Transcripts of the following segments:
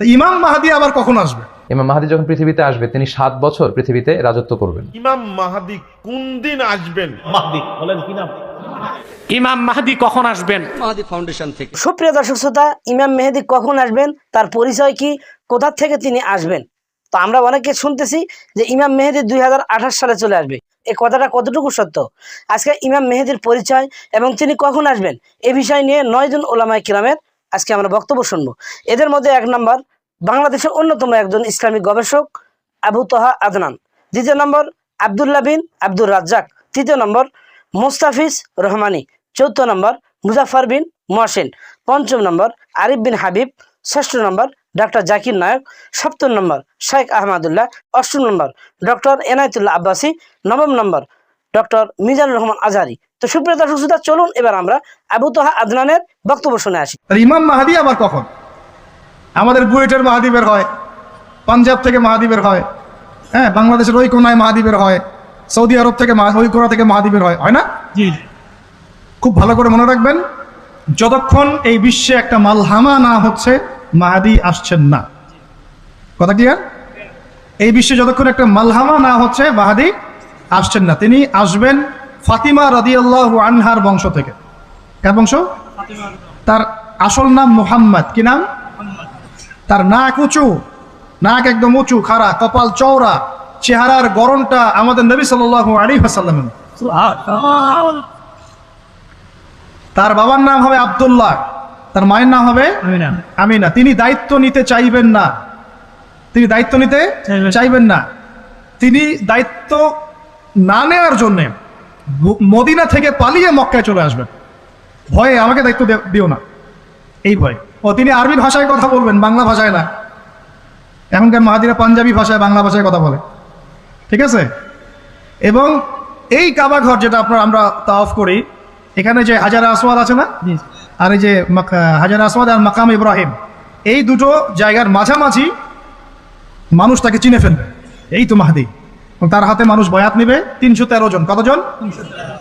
তা ইমাম মাহাদি আবার কখন আসবে? ইমাম মাহাদি যখন পৃথিবীতে আসবে তিনি সাত বছর পৃথিবীতে রাজত্ব করবেন। ইমাম মাহাদি কোন দিন আসবেন? ইমাম মাহাদি কখন আসবেন? সুপ্রিয় দর্শক শ্রোতা ইমাম মেহেদি কখন আসবেন? তার পরিচয় কি? কোথা থেকে তিনি আসবেন? তো আমরা অনেকে শুনতেছি যে ইমাম মেহেদি দুই হাজার আঠাশ সালে চলে আসবে। এই কথাটা কতটুকু সত্য? আজকে ইমাম মেহেদির পরিচয় এবং তিনি কখন আসবেন? এ বিষয় নিয়ে নয়জন ওলামাই কিরামের আজকে আমরা বক্তব্য শুনব। এদের মধ্যে এক নম্বর বাংলাদেশের অন্যতম একজন ইসলামিক গবেষক আবু তোহা আদনান, দ্বিতীয় নম্বর আবদুল্লাহ বিন আব্দুর রাজ্জাক, তৃতীয় নম্বর মোস্তাফিজ রহমানি চৌথ নম্বর মুজাফর বিন মহসিন, পঞ্চম নম্বর আরিফ বিন হাবিব, ষষ্ঠ নম্বর ডক্টর জাকির নায়ক, সপ্তম নম্বর শেখ আহমদুল্লাহ, অষ্টম নম্বর ডক্টর এনায়তুল্লাহ আব্বাসী, নবম নম্বর ডক্টর মিজানুর রহমান আজহারি। তো সুপ্রিয় দর্শক চলুন এবার আমরা আবু তোহা আদনানের বক্তব্য শুনে আসি। ইমাম মাহাদি আবার কখন? আমাদের বুয়েটের মাহাদিবের হয় পাঞ্জাব থেকে মাহাদিবের হয় হ্যাঁ বাংলাদেশের ওই কোনায় মাহাদিবের হয় সৌদি আরব থেকে ওই কোনা থেকে মাহাদিবের হয় হয় না? জি। খুব ভালো করে মনে রাখবেন যতক্ষণ এই বিশ্বে একটা মালহামা না হচ্ছে মাহাদি আসছেন না। কথা ক্লিয়ার এই বিশ্বে যতক্ষণ একটা মালহামা না হচ্ছে মাহাদি আসছেন না। তিনি আসবেন ফাতিমা রাদিয়াল্লাহু আনহার বংশ থেকে। কার বংশ? তার আসল নাম মুহাম্মদ। কি নাম? তার নাক উঁচু নাক একদম উঁচু খাড়া কপাল চওড়া চেহারার গরমটা আমাদের নবী আলাইহি ওয়াসাল্লাম তার বাবার নাম হবে আব্দুল্লাহ তার মায়ের নাম হবে আমিনা। তিনি দায়িত্ব নিতে চাইবেন না। তিনি দায়িত্ব নিতে চাইবেন না। তিনি দায়িত্ব না নেওয়ার জন্যে মদিনা থেকে পালিয়ে মক্কায় চলে আসবেন। ভয়ে আমাকে দায়িত্ব দিও না। এই ভয়। ও তিনি আরবি ভাষায় কথা বলবেন বাংলা ভাষায় না। এখনকার মাহাদিরা পাঞ্জাবি ভাষায় বাংলা ভাষায় কথা বলে। ঠিক আছে? এবং এই কাবা ঘর যেটা আপনার আমরা তাওয়াফ করি এখানে যে হাজার আসওয়াদ আছে না? আর এই যে হাজার আসওয়াদ আর মাকাম ইব্রাহিম এই দুটো জায়গার মাঝামাঝি মানুষ তাকে চিনে ফেলবে। এই তো মাহাদি। তার হাতে মানুষ বয়াত নেবে তিনশো তেরো জন। কতজন?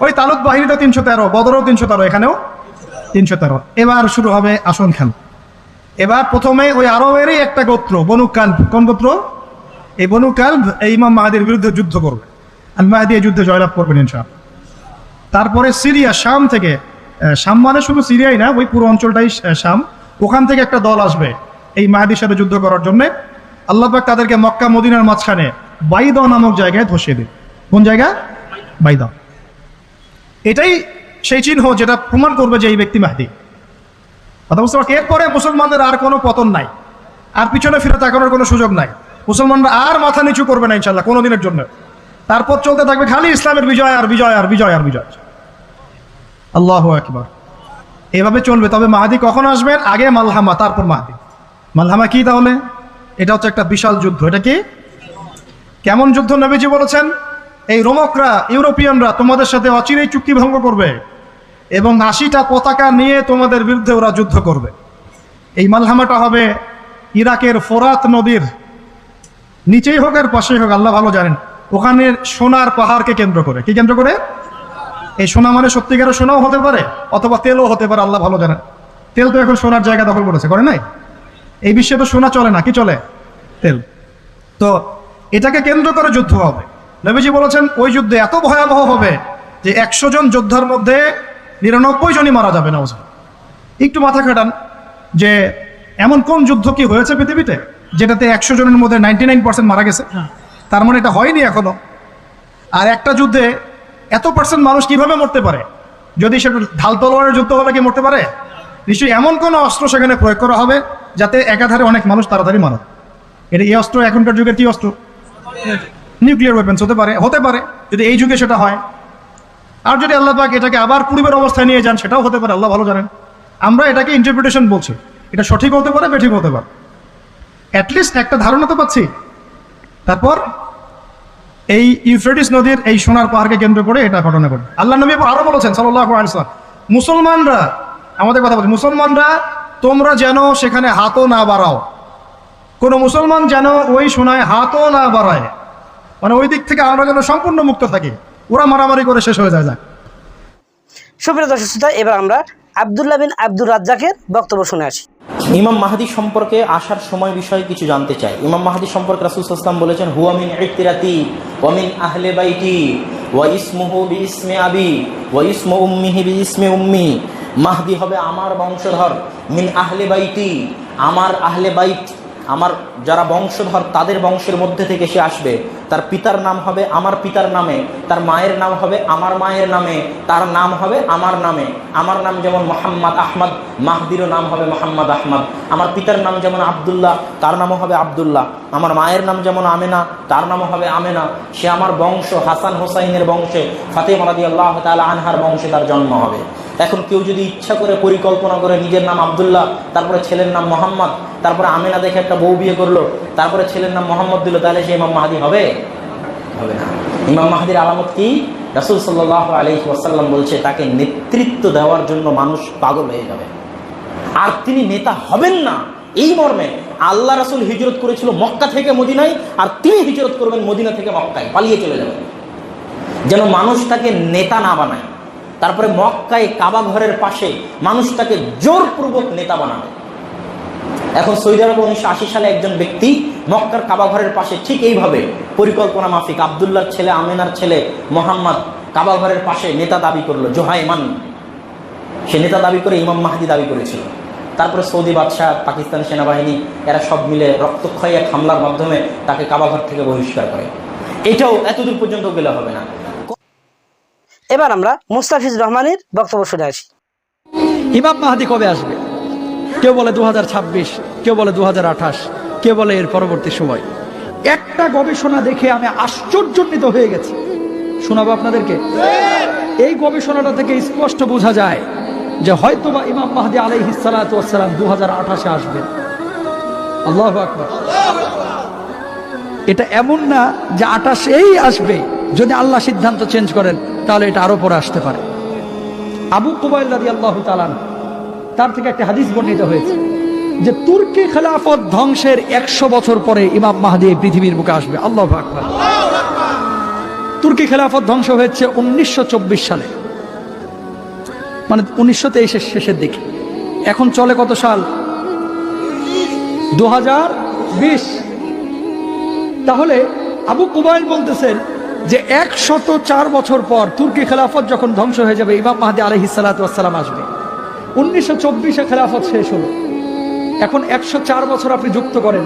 ওই তালুক বাহিনীটা তিনশো তেরো বদরও তিনশো তেরো এখানেও তিনশো তেরো। এবার শুরু হবে আসন খেল। এবার প্রথমে ওই আরবেরই একটা গোত্র, বনু কাল্ব। কোন গোত্র? এই বনু কাল্ব এই ইমাম মাহাদির বিরুদ্ধে যুদ্ধ করবে। আর মাহাদি এই যুদ্ধে জয়লাভ করবেন ইনশাল তারপরে সিরিয়া, শাম থেকে শাম মানে শুধু সিরিয়াই না, ওই পুরো অঞ্চলটাই শাম। ওখান থেকে একটা দল আসবে এই মাহাদির সাথে যুদ্ধ করার জন্য। আল্লাহবাক তাদেরকে মক্কা, মদিনার মাঝখানে বাইদ নামক জায়গায় ধসিয়ে দেবে। কোন জায়গা? বাইদ। এটাই সেই চিহ্ন যেটা প্রমাণ করবে যে এই ব্যক্তি মাহদি। কথা বুঝতে এরপরে মুসলমানদের আর কোনো পতন নাই। আর পিছনে ফিরে তাকানোর কোনো সুযোগ নাই। মুসলমানরা আর মাথা নিচু করবে না ইনশাল্লাহ কোনো দিনের জন্য। তারপর চলতে থাকবে খালি ইসলামের বিজয় আর বিজয় আর বিজয় আর বিজয়। আল্লাহ একবার এভাবে চলবে। তবে মাহাদি কখন আসবেন? আগে মালহামা, তারপর মাহাদি। মালহামা কি তাহলে? এটা হচ্ছে একটা বিশাল যুদ্ধ। এটা কি? কেমন যুদ্ধ? নবীজি বলেছেন, এই রোমকরা, ইউরোপিয়ানরা তোমাদের সাথে অচিরেই চুক্তি ভঙ্গ করবে। এবং আশিটা পতাকা নিয়ে তোমাদের বিরুদ্ধে ওরা যুদ্ধ করবে। এই মালহামাটা হবে ইরাকের ফোরাত নদীর নিচেই হোক আর পাশেই হোক, আল্লাহ ভালো জানেন। ওখানে সোনার পাহাড়কে কেন্দ্র করে। কি কেন্দ্র করে? এই সোনা মানে সত্যিকারের সোনাও হতে পারে, অথবা তেলও হতে পারে, আল্লাহ ভালো জানেন। তেল তো এখন সোনার জায়গা দখল করেছে, করে নাই? এই বিশ্বে তো সোনা চলে না, কি চলে? তেল। তো এটাকে কেন্দ্র করে যুদ্ধ হবে। নবীজি বলেছেন, ওই যুদ্ধে এত ভয়াবহ হবে যে একশো জন যোদ্ধার মধ্যে নিরানব্বই জনই মারা যাবে না একটু মাথা খাটান যে এমন কোন যুদ্ধ কি হয়েছে পৃথিবীতে যেটাতে একশো জনের মধ্যে নাইনটি নাইন পার্সেন্ট মারা গেছে? তার মানে এটা হয়নি এখনও। আর একটা যুদ্ধে এত পার্সেন্ট মানুষ কীভাবে মরতে পারে? যদি সেটা ঢাল তলোয়ারের যুদ্ধ হলে কি মরতে পারে? নিশ্চয়ই এমন কোনো অস্ত্র সেখানে প্রয়োগ করা হবে যাতে একাধারে অনেক মানুষ তাড়াতাড়ি মারা এটা এই অস্ত্র এখনকার যুগের কি অস্ত্র? নিউক্লিয়ার ওয়েপেন্স হতে পারে হতে পারে। যদি এই যুগে সেটা হয় আর যদি আল্লাহ পাক এটাকে আবার পূর্বের অবস্থায় নিয়ে যান, সেটাও হতে পারে, আল্লাহ ভালো জানেন। আমরা এটাকে ইন্টারপ্রিটেশন বলছি। এটা সঠিক হতে পারে, বেঠিক হতে পারে। অ্যাটলিস্ট একটা ধারণা তো পাচ্ছি। তারপর এই ইউফ্রেটিস নদীর এই সোনার পাহাড়কে কেন্দ্র করে এটা ঘটনা ঘটে। আল্লাহ নবী আরও বলেছেন সাল্লাহ মুসলমানরা, আমাদের কথা বলছি, মুসলমানরা, তোমরা যেন সেখানে হাতও না বাড়াও। কোনো মুসলমান যেন ওই সোনায় হাতও না বাড়ায়। মানে ওই দিক থেকে আমরা যেন সম্পূর্ণ মুক্ত থাকি। ওরা মারামারি করে শেষ হয়ে যায় যাক। সুপ্রিয় দর্শক শ্রোতা, এবার আমরা আবদুল্লাহ বিন আব্দুর রাজ্জাকের বক্তব্য শুনে আসি। ইমাম মাহাদি সম্পর্কে আসার সময় বিষয়ে কিছু জানতে চাই। ইমাম মাহাদি সম্পর্কে রাসুল ইসলাম বলেছেন হুয়ামিন ইতিরাতি ওয়ামিন আহলে বাইটি ওয়া ইসমুহু বি ইসমে আবি ওয়া ইসমু উম্মিহি বি ইসমে উম্মি। মাহদি হবে আমার বংশধর মিন আহলে বাইটি আমার আহলে বাইত আমার যারা বংশধর তাদের বংশের মধ্যে থেকে সে আসবে। তার পিতার নাম হবে আমার পিতার নামে, তার মায়ের নাম হবে আমার মায়ের নামে, তার নাম হবে আমার নামে। আমার নাম যেমন মোহাম্মদ আহমদ, মাহদিরও নাম হবে মোহাম্মদ আহমদ। আমার পিতার নাম যেমন আবদুল্লাহ, তার নামও হবে আবদুল্লাহ। আমার মায়ের নাম যেমন আমেনা, তার নামও হবে আমেনা। সে আমার বংশ, হাসান হোসাইনের বংশে, ফাতেমা রাদি আল্লাহ তালা আনহার বংশে তার জন্ম হবে। এখন কেউ যদি ইচ্ছা করে পরিকল্পনা করে নিজের নাম আবদুল্লাহ, তারপরে ছেলের নাম মোহাম্মদ তারপরে আমেনা দেখে একটা বউ বিয়ে করল, তারপরে ছেলের নাম মোহাম্মদ দিল, তাহলে সে ইমাম মাহাদি হবে? হবে না। ইমাম মাহাদির আলামত কি? রাসুল সাল্লাহ আলহি ওয়াসাল্লাম বলছে, তাকে নেতৃত্ব দেওয়ার জন্য মানুষ পাগল হয়ে যাবে। আর তিনি নেতা হবেন না। এই মর্মে আল্লাহ রাসুল হিজরত করেছিল মক্কা থেকে মদিনায়, আর তিনি হিজরত করবেন মদিনা থেকে মক্কায়, পালিয়ে চলে যাবেন। যেন মানুষ তাকে নেতা না বানায়। তারপরে মক্কায় কাবা ঘরের পাশে মানুষ তাকে জোরপূর্বক নেতা বানাবে। এখন সৌদি আরবে উনিশশো আশি সালে একজন ব্যক্তি মক্কার কাবা ঘরের পাশে ঠিক এইভাবে পরিকল্পনা মাফিক আবদুল্লার ছেলে আমেনার ছেলে মোহাম্মদ কাবা ঘরের পাশে নেতা দাবি করল জোহাইমান। সে নেতা দাবি করে ইমাম মাহাদি দাবি করেছিল। তারপরে সৌদি বাদশাহ পাকিস্তান সেনাবাহিনী এরা সব মিলে রক্তক্ষয়ী এক হামলার মাধ্যমে তাকে কাবাঘর থেকে বহিষ্কার করে। এটাও এতদূর পর্যন্ত গেলে হবে না। এবার আমরা মুস্তাফিজ রহমানের বক্তব্য শুনে আসি। ইমাম মাহাদি কবে আসবে? কেউ বলে দু হাজার ছাব্বিশ, কেউ বলে দু হাজার আঠাশ, কেউ বলে এর পরবর্তী সময়। একটা গবেষণা দেখে আমি আশ্চর্যান্বিত হয়ে গেছি। শোনাবো আপনাদেরকে? এই গবেষণাটা থেকে স্পষ্ট বোঝা যায় যে হয়তোবা ইমাম মাহাদি আলাইহিসালাম দু হাজার আঠাশে আসবেন। আল্লাহ আকবর। এটা এমন না যে আঠাশেই আসবে। যদি আল্লাহ সিদ্ধান্ত চেঞ্জ করেন, তাহলে এটা আরও পরে আসতে পারে। আবু কুবাইল রাদি আল্লাহ তালান তার থেকে একটা হাদিস বর্ণিত হয়েছে যে তুর্কি খেলাফত ধ্বংসের একশো বছর পরে ইমাম মাহাদি পৃথিবীর বুকে আসবে। আল্লাহ তুর্কি খেলাফত ধ্বংস হয়েছে উনিশশো চব্বিশ সালে। মানে উনিশশো তেইশের শেষের দিকে। এখন চলে কত সাল? দু হাজার বিশ। তাহলে আবু কুবাইল বলতেছেন যে একশত চার বছর পর তুর্কি খেলাফত যখন ধ্বংস হয়ে যাবে, ইমাম মাহাদি আলহি সালাতাম আসবে। উনিশশো চব্বিশে খেলাফত শেষ হলো। এখন একশো চার বছর আপনি যুক্ত করেন।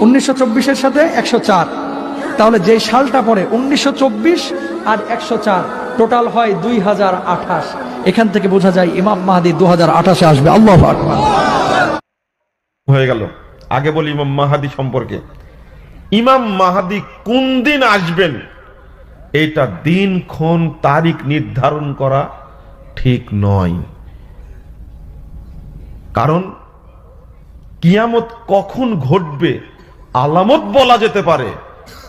উনিশশো চব্বিশের সাথে একশো চার। তাহলে যে সালটা পরে উনিশশো চব্বিশ আর একশো চার, টোটাল হয় দুই হাজার আঠাশ। এখান থেকে বোঝা যায় ইমাম মাহাদি দু হাজার আঠাশে আসবে। আল্লাহ হয়ে গেল। আগে বলি ইমাম মাহাদি সম্পর্কে। ইমাম মাহাদি কোন দিন আসবেন? এটা দিন, ক্ষণ, তারিখ নির্ধারণ করা ঠিক নয়। কারণ কিয়ামত কখন ঘটবে আলামত বলা যেতে পারে,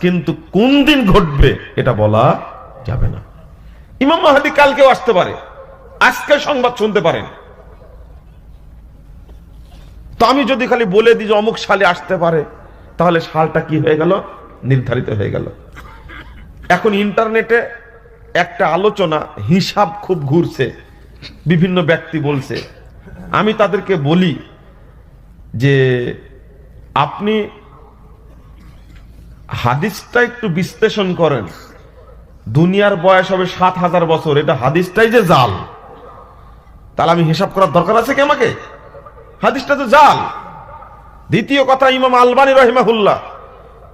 কিন্তু কোন দিন ঘটবে এটা বলা যাবে না। ইমাম মাহাদি কালকেও আসতে পারে, আজকে সংবাদ শুনতে পারেন। তো আমি যদি খালি বলে দিই যে অমুক সালে আসতে পারে, তাহলে সালটা কি হয়ে গেল? নির্ধারিত হয়ে গেল। এখন ইন্টারনেটে একটা আলোচনা, হিসাব খুব ঘুরছে, বিভিন্ন ব্যক্তি বলছে। আমি তাদেরকে বলি যে আপনি হাদিসটা একটু বিশ্লেষণ করেন। দুনিয়ার বয়স হবে সাত হাজার বছর। এটা হাদিসটাই যে জাল। তাহলে আমি হিসাব করার দরকার আছে কি আমাকে? হাদিসটা তো জাল। দ্বিতীয় কথা ইমাম আলবানী রহিমাহুল্লাহ,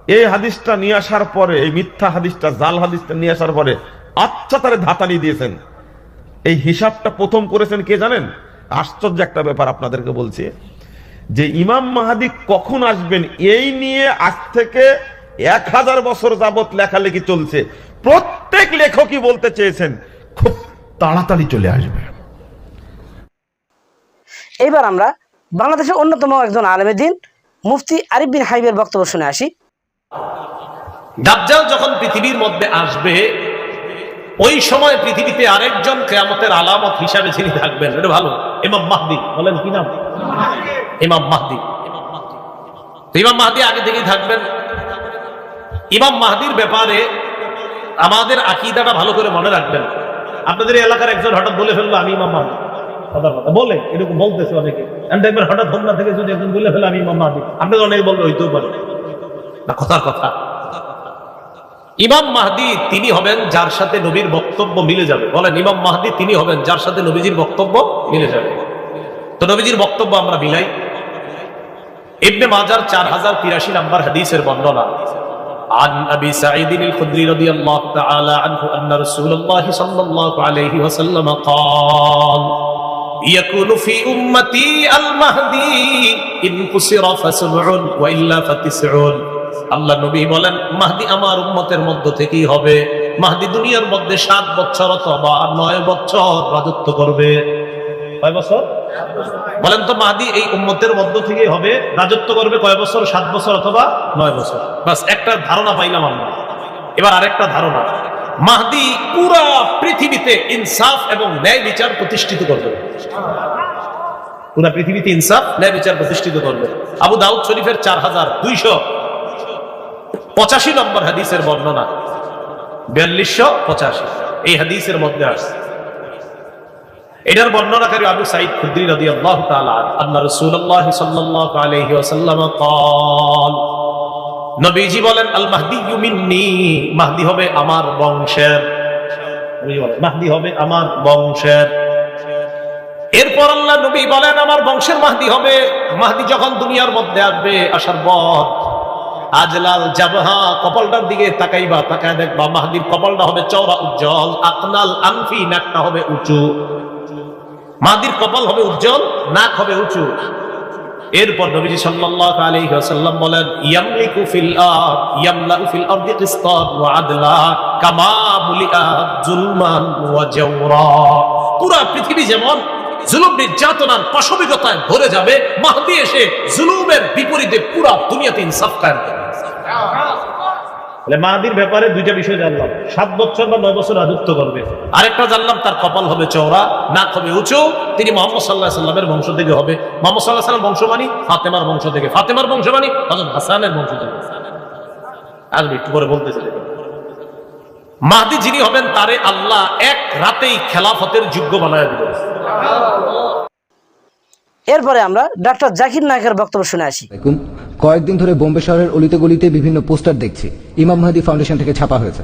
এই হাদিসটা নিয়ে আসার পরে, এই মিথ্যা হাদিসটা, জাল হাদিসটা নিয়ে আসার পরে আচ্ছা তারে ধাতানি দিয়েছেন। এই হিসাবটা প্রথম করেছেন কে জানেন? আশ্চর্য একটা ব্যাপার আপনাদেরকে বলছি যে ইমাম মাহাদি কখন আসবেন এই নিয়ে আজ থেকে এক হাজার বছর যাবত লেখালেখি চলছে। প্রত্যেক লেখকই বলতে চেয়েছেন খুব তাড়াতাড়ি চলে আসবে। এইবার আমরা বাংলাদেশের অন্যতম একজন আলেমের দিন মুফতি আরিফ বিন হাইবের বক্তব্য শুনে আসি। দাজ্জাল যখন পৃথিবীর মধ্যে আসবে ওই সময় পৃথিবীতে আরেকজন কেয়ামতের আলামত হিসাবে যিনি থাকবেন, এটা ভালো। ইমাম মাহদি, বলেন কি নাম? ইমাম মাহদি। ইমাম মাহদি আগে থেকেই থাকবেন। ইমাম মাহদির ব্যাপারে আমাদের আকিদাটা ভালো করে মনে রাখবেন। আপনাদের এলাকার একজন হঠাৎ বলে ফেলল, আমি ইমাম মাহদি। কথার কথা। বলে, এরকম বলতেছে অনেকে। দেখবেন হঠাৎ হোমনা থেকে যদি একজন বলে ফেলে, আমি ইমাম মাহদি। আপনাকে অনেকে বলবে হইতেও পারে না, কথার কথা। ইমাম মাহদি তিনি হবেন যার সাথে নবীর বক্তব্য মিলে যাবে বলেন ইমাম মাহদি তিনি হবেন যার সাথে নবীজির বক্তব্য মিলে যাবে তো নবীজির বক্তব্য আমরা মিলাই ইবনে মাজার চার হাজার তিরাশি নম্বর হাদিসের বর্ণনা عن ابي سعيد الخدري رضي الله تعالى عنه ان رسول الله صلى الله عليه وسلم قال يكون في امتي المهدي ان قصر فسبع والا فتسع আল্লাহ নবী বলেন, মাহদি আমার উম্মতের মধ্য থেকেই হবে। মাহদি দুনিয়ার মধ্যে সাত বছর অথবা নয় বছর রাজত্ব করবে। কয় বছর? বলেন তো, মাহদি এই উম্মতের মধ্য থেকে হবে, রাজত্ব করবে কয় বছর? সাত বছর অথবা নয় বছর? বাস, একটা ধারণা পাইলাম আমরা। এবার আরেকটা ধারণা। মাহদি পুরা পৃথিবীতে ইনসাফ এবং ন্যায় বিচার প্রতিষ্ঠিত করবে। পুরা পৃথিবীতে ইনসাফ, ন্যায় বিচার প্রতিষ্ঠিত করবে। আবু দাউদ শরীফের চার হাজার দুইশো পঁচাশি নম্বর হাদিসের বর্ণনা। বিয়াল্লিশশো পঁচাশি। এই হাদিসের মধ্যে আসছে এটার বর্ণনাকারী আবু সাইদ রদি আল্লাহ আল্লাহ রসুল্লাহ সাল্লাহ আলহি আসাল্লাম কল, নবীজি বলেন, আল মাহদি মাহদি হবে আমার বংশের। মাহদি হবে আমার বংশের। এরপর আল্লাহ নবী বলেন, আমার বংশের মাহদি হবে। মাহদি যখন দুনিয়ার মধ্যে আসবে, আসার পর আজলাল জাবহা, কপালটার দিকে তাকাইবা, তাকায় দেখবা মাহদির কপালটা হবে চওড়া, উজ্জ্বল। আকনাল আনফি, নাকটা হবে উঁচু। মাহদির কপাল হবে উজ্জ্বল, নাক হবে উঁচু। এরপর নবীজি সাল্লাল্লাহু আলাইহি ওয়াসাল্লাম বলেন, ইয়ামলিকু ফিল আরদ, ইয়ামলাউ ফিল আরদি কিসতান ওয়া আদলা, কামা মুলিআ জুলমান ওয়া জাওরা। পুরা পৃথিবী যেমন জুলুম নির্যাতনার পাশবিকতায় ভরে যাবে, মাহদি এসে জুলুমের বিপরীতে পুরা দুনিয়াতে ইনসাফ কায়েম করবে। তাহলে মাহাদির ব্যাপারে দুইটা বিষয় জানলাম। সাত বছর বা নয় বছর রাজত্ব করবে। আরেকটা জানলাম তার কপাল হবে চওড়া নাক হবে উঁচু। তিনি মোহাম্মদ সাল্লাহ সাল্লামের বংশ থেকে হবে। মোহাম্মদ সাল্লাহ সাল্লাম বংশ মানি ফাতেমার বংশ থেকে ফাতেমার বংশ মানি হজরত হাসানের বংশ থেকে আসবে একটু করে বলতেছে দেখুন। মাহদি যিনি হবেন তারে আল্লাহ এক রাতেই খেলাফতের যোগ্য বানায় দিবেন। এরপরে আমরা ডাক্তার জাকির নায়কের বক্তব্য শুনে আসি। কয়েকদিন ধরে বোম্বে শহরের অলিতে গলিতে বিভিন্ন পোস্টার দেখছি। ইমাম মাহাদি ফাউন্ডেশন থেকে ছাপা হয়েছে।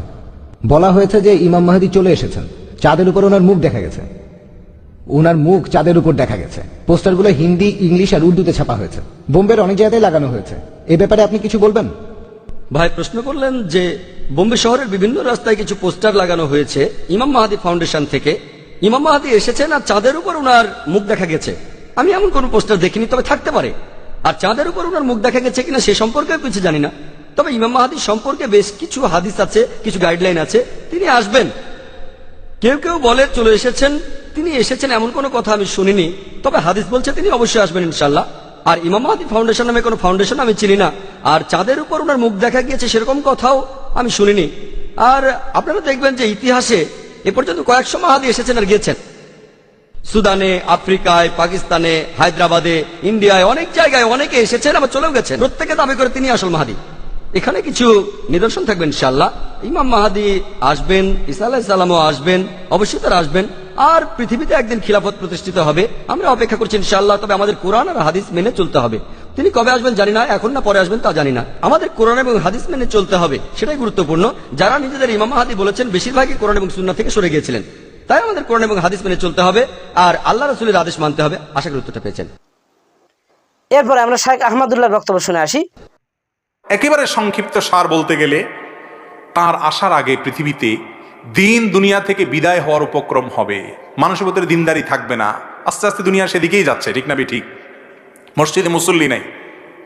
বলা হয়েছে যে ইমাম মাহাদি চলে এসেছেন। চাঁদের উপর ওনার মুখ দেখা গেছে। ওনার মুখ চাঁদের উপর দেখা গেছে। পোস্টারগুলো হিন্দি, ইংলিশ আর উর্দুতে ছাপা হয়েছে। বোম্বের অনেক জায়গায় লাগানো হয়েছে। এ ব্যাপারে আপনি কিছু বলবেন? ভাই, প্রশ্ন করলেন যে বোম্বে শহরের বিভিন্ন রাস্তায় কিছু পোস্টার লাগানো হয়েছে ইমাম মাহাদি ফাউন্ডেশন থেকে। ইমাম মাহাদি এসেছেন আর চাঁদের উপর ওনার মুখ দেখা গেছে। আমি এমন কোন পোস্টার দেখিনি, তবে থাকতে পারে। আর চাঁদের উপর ওনার মুখ দেখা গেছে কিনা সে সম্পর্কে কিছু জানি না। তবে ইমাম মাহাদি সম্পর্কে বেশ কিছু হাদিস আছে, কিছু গাইডলাইন আছে। তিনি আসবেন। কেউ কেউ বলে চলে এসেছেন। তিনি এসেছেন এমন কোনো কথা আমি শুনিনি। তবে হাদিস বলছে তিনি অবশ্যই আসবেন ইনশাল্লাহ আর ইমাম মাহাদি ফাউন্ডেশন নামে কোনো ফাউন্ডেশন আমি চিনি না। আর চাঁদের উপর ওনার মুখ দেখা গিয়েছে সেরকম কথাও আমি শুনিনি। আর আপনারা দেখবেন যে ইতিহাসে এ পর্যন্ত কয়েকশো মাহাদি এসেছেন আর গিয়েছেন। সুদানে, আফ্রিকায়, পাকিস্তানে, হায়দ্রাবাদে, ইন্ডিয়ায় অনেক জায়গায় অনেকে এসেছেন, আবার চলেও গেছেন। প্রত্যেকে দাবি করে তিনি আসল মাহাদি। এখানে কিছু নিদর্শন থাকবেন ইনশাল্লাহ ইমাম মাহাদি আসবেন ইসা আসবেন, অবশ্যই তারা আসবেন। আর পৃথিবীতে একদিন খিলাফত প্রতিষ্ঠিত হবে। আমরা অপেক্ষা করছি ইনশাল্লাহ তবে আমাদের কোরআন আর হাদিস মেনে চলতে হবে। তিনি কবে আসবেন জানি না, এখন না পরে আসবেন তা জানি না। আমাদের কোরআন এবং হাদিস মেনে চলতে হবে, সেটাই গুরুত্বপূর্ণ। যারা নিজেদের ইমাম মাহাদি বলেছেন, বেশিরভাগই কোরআন এবং সুন্না থেকে সরে গিয়েছিলেন। তাই আমাদের কোরআন এবং হাদিস মেনে চলতে হবে আর আল্লাহ রসুলের আদেশ মানতে হবে। আশা করি উত্তরটা পেয়েছেন। এরপরে আমরা শাহেখ আহমদুল্লাহর বক্তব্য শুনে আসি। একেবারে সংক্ষিপ্ত সার বলতে গেলে তার আসার আগে পৃথিবীতে দিন দুনিয়া থেকে বিদায় হওয়ার উপক্রম হবে। মানুষের ভিতরে দিনদারি থাকবে না। আস্তে আস্তে দুনিয়া সেদিকেই যাচ্ছে ঠিক না ঠিক মসজিদে মুসল্লি নাই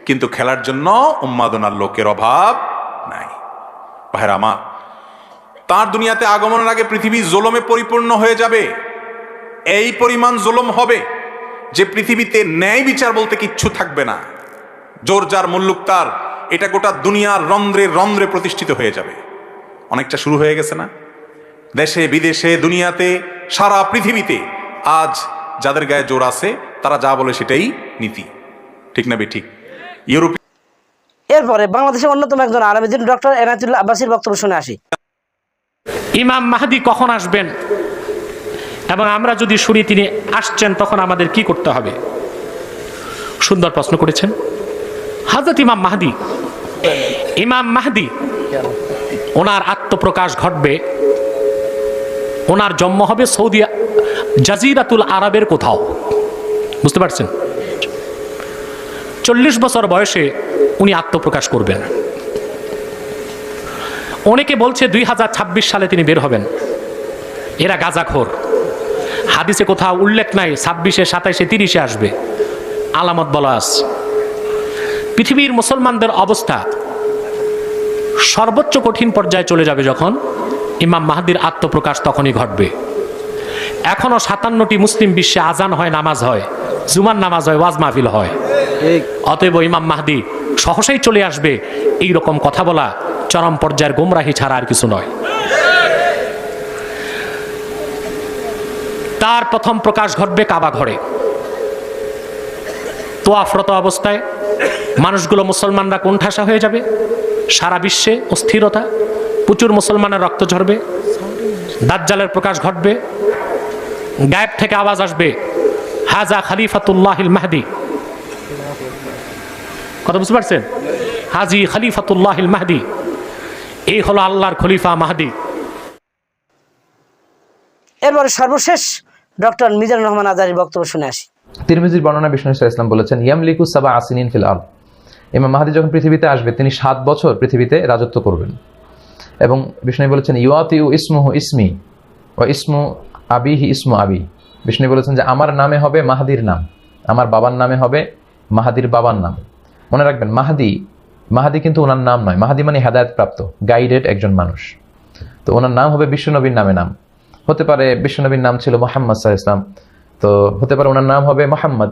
কিন্তু খেলার জন্য উন্মাদনার লোকের অভাব নাই। ভাইরা আমার তার দুনিয়াতে আগমনের আগে পৃথিবী জোলমে পরিপূর্ণ হয়ে যাবে। এই পরিমাণ জোলম হবে যে পৃথিবীতে ন্যায় বিচার বলতে কিচ্ছু থাকবে না। জোর যার মুল্লুক তার, এটা গোটা দুনিয়ার রন্ধ্রে রন্ধ্রে প্রতিষ্ঠিত হয়ে যাবে। অনেকটা শুরু হয়ে গেছে না? দেশে, বিদেশে, দুনিয়াতে, সারা পৃথিবীতে আজ যাদের গায়ে জোর আছে, তারা যা বলে সেটাই নীতি। ঠিক না বে, ঠিক? ইউরোপ এরপরে বাংলাদেশের অন্যতম একজন আলমদিন ডক্টর এনায়তুল্লাহ আব্বাসীর বক্তব্য শুনে আসি। ইমাম মাহাদি কখন আসবেন? এবং আমরা যদি শুনি তিনি আসছেন, তখন আমাদের কি করতে হবে? সুন্দর প্রশ্ন করেছেন। হাজরত ইমাম মাহদি ইমাম মাহদি, ওনার আত্মপ্রকাশ ঘটবে। ওনার জন্ম হবে সৌদি জাজিরাতুল আরবের কোথাও। বুঝতে পারছেন? চল্লিশ বছর বয়সে উনি আত্মপ্রকাশ করবেন। অনেকে বলছে দুই হাজার ছাব্বিশ সালে তিনি বের হবেন। এরা গাজাখোর। হাদিসে কোথাও উল্লেখ নাই ছাব্বিশে সাতাইশে তিরিশে আসবে। আলামত বলা আছে। পৃথিবীর মুসলমানদের অবস্থা সর্বোচ্চ কঠিন পর্যায়ে চলে যাবে যখন ইমাম মাহাদির আত্মপ্রকাশ তখনই ঘটবে। এখনও সাতান্নটি মুসলিম বিশ্বে আজান হয় নামাজ হয় জুমার নামাজ হয় ওয়াজ মাহফিল হয়। অতএব ইমাম মাহদি সহসাই চলে আসবে এই রকম কথা বলা চরম পর্যায়ের গোমরাহি ছাড়া আর কিছু নয়। তার প্রথম প্রকাশ ঘটবে কাবা ঘরে। তোয়াফরত অবস্থায় মানুষগুলো মুসলমানরা কোণঠাসা হয়ে যাবে। সারা বিশ্বে অস্থিরতা, প্রচুর মুসলমানের রক্ত ঝরবে। দাজ্জালের প্রকাশ ঘটবে। গায়েব থেকে আওয়াজ আসবে, হাজা খালিফাতুল্লাহিল মাহদি। কথা বুঝতে পারছেন? হাজি খালিফাতুল্লাহিল মাহদি। এই হলো আল্লাহর খলিফা মাহাদি। এরপরে সর্বশেষ ডক্টর মিজানুর রহমান আজারির বক্তব্য শুনে আসি। তিরমিজির বর্ণনা বিষ্ণু ইসলাম ইসলাম বলেছেন ইয়ামলিকু সাবা আসিনিন ফিল আরদ। ইমাম মাহাদি যখন পৃথিবীতে আসবে তিনি সাত বছর পৃথিবীতে রাজত্ব করবেন। এবং বিষ্ণু বলেছেন ইউয়াতি উ ইসমুহু ইসমি ও ইসমু আবিহি ইসমু আবি। বিষ্ণু বলেছেন যে আমার নামে হবে মাহাদির নাম আমার বাবার নামে হবে মাহাদির বাবার নাম। মনে রাখবেন মাহাদি মাহাদি কিন্তু ওনার নাম নয়। মাহাদি মানে হেদায়ত প্রাপ্ত গাইডেড একজন মানুষ। তো ওনার নাম হবে বিশ্বনবীর নামে নাম। হতে পারে বিশ্বনবীর নাম ছিল মোহাম্মদ সাহা ইসলাম তো হতে পারে ওনার নাম হবে মোহাম্মদ।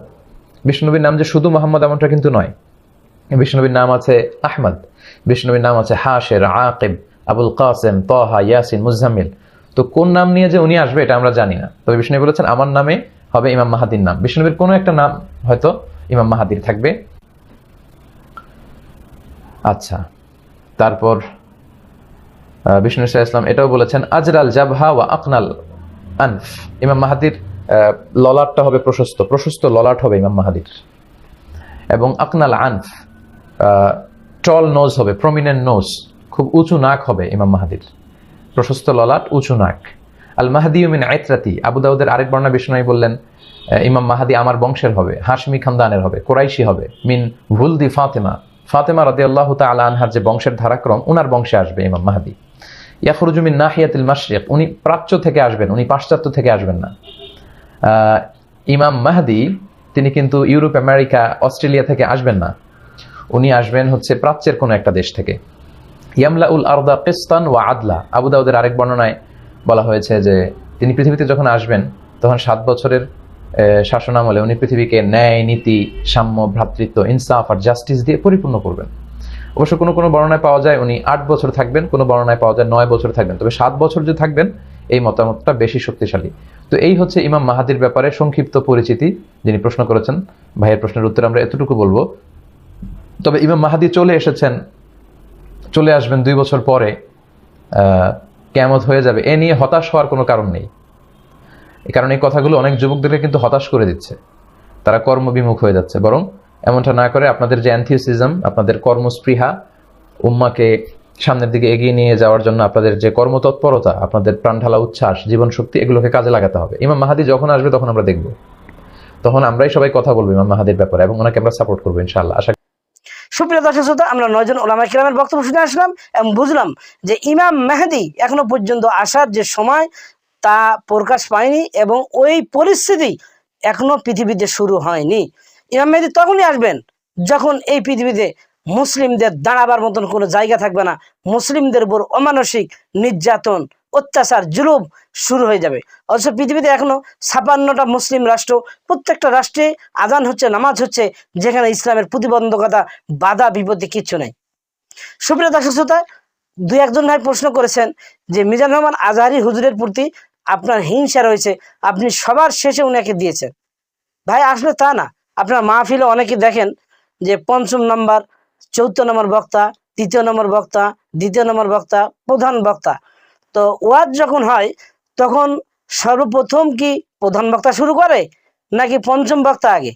বিষ্ণুনবীর নাম যে শুধু মোহাম্মদ এমনটা কিন্তু নয়। বিষ্ণুনবীর নাম আছে আহমদ। বিষ্ণুনবীর নাম আছে হাশের, আকিব, আবুল কাসেম, তহা, ইয়াসিন, মুজাম্মিল। তো কোন নাম নিয়ে যে উনি আসবে এটা আমরা জানি না। তবে বিষ্ণু বলেছেন, আমার নামে হবে ইমাম মাহাদির নাম। বিষ্ণুনবীর কোনো একটা নাম হয়তো ইমাম মাহাদির থাকবে। আচ্ছা। তারপর বিষ্ণু ইসা ইসলাম এটাও বলেছেন, আজরাল জাবহা ওয়া আকনাল আনফ। ইমাম মাহাদির ললাটটা হবে প্রশস্ত প্রশস্ত ললাট হবে ইমাম মাহাদির। এবং আকনাল আনফ টল নোজ হবে, প্রমিনেন্ট নোজ, খুব উঁচু নাক হবে ইমাম মাহাদির। প্রশস্ত ললাট, উঁচু নাক। আল মাহাদি মিন আয়ত্রাতি আবু দাউদের আরেক বর্ণা বিষ্ণু বললেন ইমাম মাহাদি আমার বংশের হবে, হাশমি খানদানের হবে, কোরাইশি হবে, মিন ভুলদি ফাতেমা। ফাতেমা রাদি আল্লাহ তালা আনহার যে বংশের ধারাক্রম, উনার বংশে আসবে ইমাম মাহাদি। ইয়াখরুজুমিন নাহিয়াতিল মাশরিক, উনি প্রাচ্য থেকে আসবেন, উনি পাশ্চাত্য থেকে আসবেন না। ইমাম মাহাদি, তিনি কিন্তু ইউরোপ, আমেরিকা, অস্ট্রেলিয়া থেকে আসবেন না। উনি আসবেন হচ্ছে প্রাচ্যের কোনো একটা দেশ থেকে। ইয়ামলা উল আরদা কিস্তান ওয়া আদলা। আবু দাউদের আরেক বর্ণনায় বলা হয়েছে যে, তিনি পৃথিবীতে যখন আসবেন, তখন সাত বছরের আহ, শাসনামলে উনি পৃথিবীকে ন্যায় নীতি সাম্য ভ্রাতৃত্ব ইনসাফ আর জাস্টিস দিয়ে পরিপূর্ণ করবেন। অবশ্য কোনো কোনো বর্ণনায় পাওয়া যায় উনি আট বছর থাকবেন কোনো বর্ণনায় পাওয়া যায় নয় বছর থাকবেন। তবে সাত বছর যে থাকবেন এই মতামতটা বেশি শক্তিশালী। তো এই হচ্ছে ইমাম মাহাদির ব্যাপারে সংক্ষিপ্ত পরিচিতি যিনি প্রশ্ন করেছেন। ভাইয়ের প্রশ্নের উত্তর আমরা এতটুকু বলব। তবে ইমাম মাহাদি চলে এসেছেন চলে আসবেন দুই বছর পরে। আহ, কেয়ামত হয়ে যাবে। এ নিয়ে হতাশ হওয়ার কোনো কারণ নেই। কারণে এই কথাগুলো অনেক যুবকদেরকে কিন্তু হতাশ করে দিচ্ছে। তারা কর্মবিমুখ হয়ে যাচ্ছে। বরং এমনটা না করে আপনাদের যে অ্যান্থিওসিজম আপনাদের কর্মস্পৃহা উম্মাকে সামনের দিকে এগিয়ে নিয়ে যাওয়ার জন্য আপনাদের যে কর্মতৎপরতা, আপনাদের প্রাণঢালা উচ্ছ্বাস জীবন শক্তি এগুলোকে কাজে লাগাতে হবে। ইমাম মাহাদি যখন আসবে তখন আমরা দেখব। তখন আমরাই সবাই কথা বলব ইমাম মাহাদির ব্যাপারে এবং ওনাকে আমরা সাপোর্ট করব ইনশাআল্লাহ। আশা সুপ্রিয় দর্শক শ্রোতা, আমরা নয়জন ওলামা কিরামের বক্তব্য শুনে আসলাম এবং বুঝলাম যে ইমাম মেহেদি এখনও পর্যন্ত আসার যে সময় তা প্রকাশ পায়নি এবং ওই পরিস্থিতি এখনও পৃথিবীতে শুরু হয়নি। ইমাম মেহেদি তখনই আসবেন যখন এই পৃথিবীতে মুসলিমদের দাঁড়াবার মতন কোনো জায়গা থাকবে না। মুসলিমদের উপর অমানসিক, নির্যাতন, অত্যাচার, জুলুম শুরু হয়ে যাবে। অথচ পৃথিবীতে এখনও ছাপান্নটা মুসলিম রাষ্ট্র, প্রত্যেকটা রাষ্ট্রে আজান হচ্ছে, নামাজ হচ্ছে, যেখানে ইসলামের প্রতিবন্ধকতা, বাধা, বিপত্তি কিচ্ছু নেই। সুপ্রিয় দর্শক শ্রোতা, দুই একজন ভাই প্রশ্ন করেছেন যে মিজান রহমান আজহারি হুজুরের প্রতি আপনার হিংসা রয়েছে, আপনি সবার শেষে উনাকে দিয়েছেন। ভাই, আসলে তা না। আপনার মাহফিলে অনেকে দেখেন যে পঞ্চম নম্বর, চৌদ্দ নম্বর বক্তা, তৃতীয় নম্বর বক্তা, দ্বিতীয় নম্বর বক্তা, প্রধান বক্তা। তো ওয়াজ যখন হয়, তখন সর্বপ্রথম কি প্রধান বক্তা শুরু করে, নাকি পঞ্চম বক্তা আগে?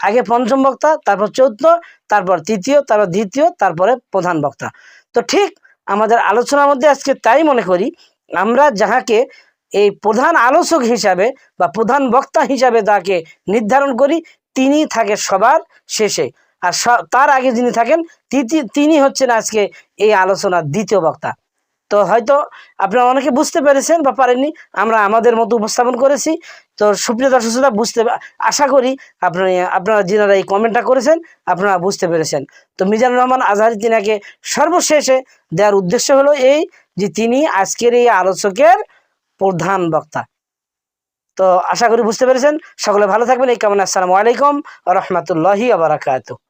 আগে পঞ্চম বক্তা, তারপর চৌদ্দ, তারপর তৃতীয়, তারপর দ্বিতীয়, তারপরে প্রধান বক্তা। তো ঠিক আমাদের আলোচনার মধ্যে আজকে তাই মনে করি, আমরা যাহাকে এই প্রধান আলোচক হিসাবে বা প্রধান বক্তা হিসাবে তাকে নির্ধারণ করি, তিনি থাকে সবার শেষে। আর তার আগে যিনি থাকেন তিনি হচ্ছেন আজকে এই আলোচনার দ্বিতীয় বক্তা। তো হয়তো আপনারা অনেকে বুঝতে পেরেছেন বা পারেননি, আমরা আমাদের মতো উপস্থাপন করেছি। তো সুপ্রিয় দর্শক শ্রোতা, বুঝতে আশা করি আপনারা আপনারা যিনারা এই কমেন্টটা করেছেন, আপনারা বুঝতে পেরেছেন। তো মিজানুর রহমান আজহারি তিনাকে সর্বশেষে দেওয়ার উদ্দেশ্য হলো এই যে তিনি আজকের এই আলোচকের প্রধান বক্তা। তো আশা করি বুঝতে পেরেছেন। সকলে ভালো থাকবেন। এই কামনা আসসালামু আলাইকুম। রহমতুল্লাহি আবরাকাত